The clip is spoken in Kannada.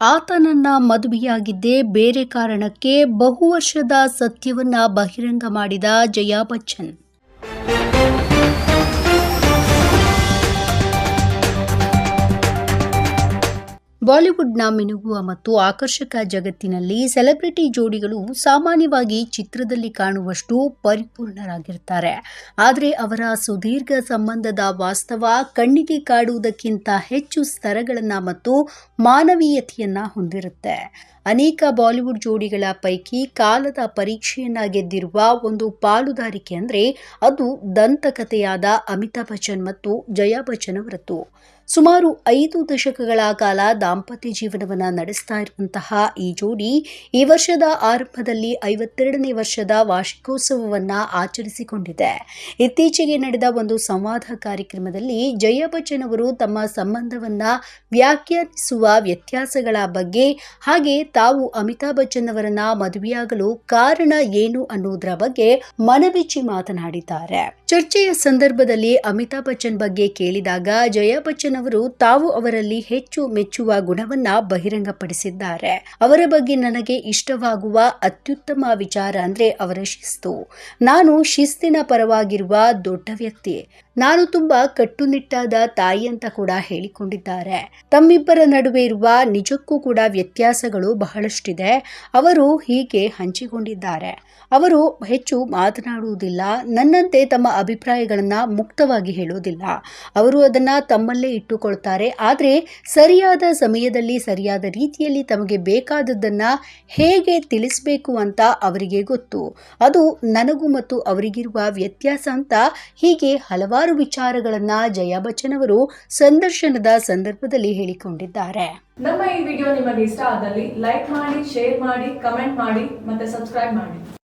ಆತನನ್ನ ಮದುವೆಯಾಗಿದ್ದೇ ಬೇರೆ ಕಾರಣಕ್ಕೆ ಬಹು ವರ್ಷದ ಸತ್ಯವನ್ನ ಬಹಿರಂಗ ಮಾಡಿದ ಜಯಾ ಬಚ್ಚನ್. ಬಾಲಿವುಡ್ನ ಮಿನುಗುವ ಮತ್ತು ಆಕರ್ಷಕ ಜಗತ್ತಿನಲ್ಲಿ ಸೆಲೆಬ್ರಿಟಿ ಜೋಡಿಗಳು ಸಾಮಾನ್ಯವಾಗಿ ಚಿತ್ರದಲ್ಲಿ ಕಾಣುವಷ್ಟು ಪರಿಪೂರ್ಣರಾಗಿರ್ತಾರೆ. ಆದರೆ ಅವರ ಸುದೀರ್ಘ ಸಂಬಂಧದ ವಾಸ್ತವ, ಕಣ್ಣಿಗೆ ಕಾಡುವುದಕ್ಕಿಂತ ಹೆಚ್ಚು ಸ್ತರಗಳನ್ನು ಮತ್ತು ಮಾನವೀಯತೆಯನ್ನು ಹೊಂದಿರುತ್ತೆ. ಅನೇಕ ಬಾಲಿವುಡ್ ಜೋಡಿಗಳ ಪೈಕಿ ಕಾಲದ ಪರೀಕ್ಷೆಯನ್ನ ಗೆದ್ದಿರುವ ಒಂದು ಪಾಲುದಾರಿಕೆ ಅಂದರೆ ಅದು ದಂತಕಥೆಯಾದ ಅಮಿತಾಬ್ ಬಚ್ಚನ್ ಮತ್ತು ಜಯಾ ಬಚ್ಚನ್ ಅವರದ್ದು. ಸುಮಾರು ಐದು ದಶಕಗಳ ಕಾಲ ದಾಂಪತ್ಯ ಜೀವನವನ್ನು ನಡೆಸ್ತಾ ಇರುವಂತಹ ಈ ಜೋಡಿ, ಈ ವರ್ಷದ ಆರಂಭದಲ್ಲಿ ಐವತ್ತೆರಡನೇ ವರ್ಷದ ವಾರ್ಷಿಕೋತ್ಸವವನ್ನು ಆಚರಿಸಿಕೊಂಡಿದೆ. ಇತ್ತೀಚೆಗೆ ನಡೆದ ಒಂದು ಸಂವಾದ ಕಾರ್ಯಕ್ರಮದಲ್ಲಿ ಜಯಾ ಬಚ್ಚನ್ ಅವರು ತಮ್ಮ ಸಂಬಂಧವನ್ನು ವ್ಯಾಖ್ಯಾನಿಸುವ ವ್ಯತ್ಯಾಸಗಳ ಬಗ್ಗೆ, ಹಾಗೆ ತಾವು ಅಮಿತಾಬ್ ಬಚ್ಚನ್ ಅವರನ್ನ ಮದುವೆಯಾಗಲು ಕಾರಣ ಏನು ಅನ್ನೋದರ ಬಗ್ಗೆ ಮನಬಿಚ್ಚಿ ಮಾತನಾಡಿದ್ದಾರೆ. ಚರ್ಚೆಯ ಸಂದರ್ಭದಲ್ಲಿ ಅಮಿತಾಬ್ ಬಚ್ಚನ್ ಬಗ್ಗೆ ಕೇಳಿದಾಗ ಜಯಾ ಬಚ್ಚನ್ ಅವರು ತಾವು ಅವರಲ್ಲಿ ಹೆಚ್ಚು ಮೆಚ್ಚುವ ಗುಣವನ್ನ ಬಹಿರಂಗಪಡಿಸಿದ್ದಾರೆ. ಅವರ ಬಗ್ಗೆ ನನಗೆ ಇಷ್ಟವಾಗುವ ಅತ್ಯುತ್ತಮ ವಿಚಾರ ಅಂದ್ರೆ ಅವರ ಶಿಸ್ತು. ನಾನು ಶಿಸ್ತಿನ ಪರವಾಗಿರುವ ದೊಡ್ಡ ವ್ಯಕ್ತಿ. ನಾನು ತುಂಬಾ ಕಟ್ಟುನಿಟ್ಟಾದ ತಾಯಿ ಅಂತ ಕೂಡ ಹೇಳಿಕೊಂಡಿದ್ದಾರೆ. ತಮ್ಮಿಬ್ಬರ ನಡುವೆ ಇರುವ ನಿಜಕ್ಕೂ ಕೂಡ ವ್ಯತ್ಯಾಸಗಳು ಬಹಳಷ್ಟಿದೆ. ಅವರು ಹೀಗೆ ಹಂಚಿಕೊಂಡಿದ್ದಾರೆ. ಅವರು ಹೆಚ್ಚು ಮಾತನಾಡುವುದಿಲ್ಲ, ನನ್ನಂತೆ ತಮ್ಮ ಅಭಿಪ್ರಾಯಗಳನ್ನ ಮುಕ್ತವಾಗಿ ಹೇಳುವುದಿಲ್ಲ. ಅವರು ಅದನ್ನ ತಮ್ಮಲ್ಲೇ ಇಟ್ಟುಕೊಳ್ತಾರೆ. ಆದರೆ ಸರಿಯಾದ ಸಮಯದಲ್ಲಿ ಸರಿಯಾದ ರೀತಿಯಲ್ಲಿ ತಮಗೆ ಬೇಕಾದದ್ದನ್ನ ಹೇಗೆ ತಿಳಿಸಬೇಕು ಅಂತ ಅವರಿಗೆ ಗೊತ್ತು. ಅದು ನನಗೂ ಮತ್ತು ಅವರಿಗಿರುವ ವ್ಯತ್ಯಾಸ ಅಂತ ಹೀಗೆ ಹಲವಾರು ವಿಚಾರಗಳನ್ನ ಜಯಾ ಬಚ್ಚನ್ ಅವರು ಸಂದರ್ಶನದ ಸಂದರ್ಭದಲ್ಲಿ ಹೇಳಿಕೊಂಡಿದ್ದಾರೆ. ನಮ್ಮ ಈ ವಿಡಿಯೋ ನಿಮಗೆ ಇಷ್ಟ ಆದಲ್ಲಿ ಲೈಕ್ ಮಾಡಿ, ಶೇರ್ ಮಾಡಿ, ಕಮೆಂಟ್ ಮಾಡಿ ಮತ್ತೆ ಸಬ್ಸ್ಕ್ರೈಬ್ ಮಾಡಿ.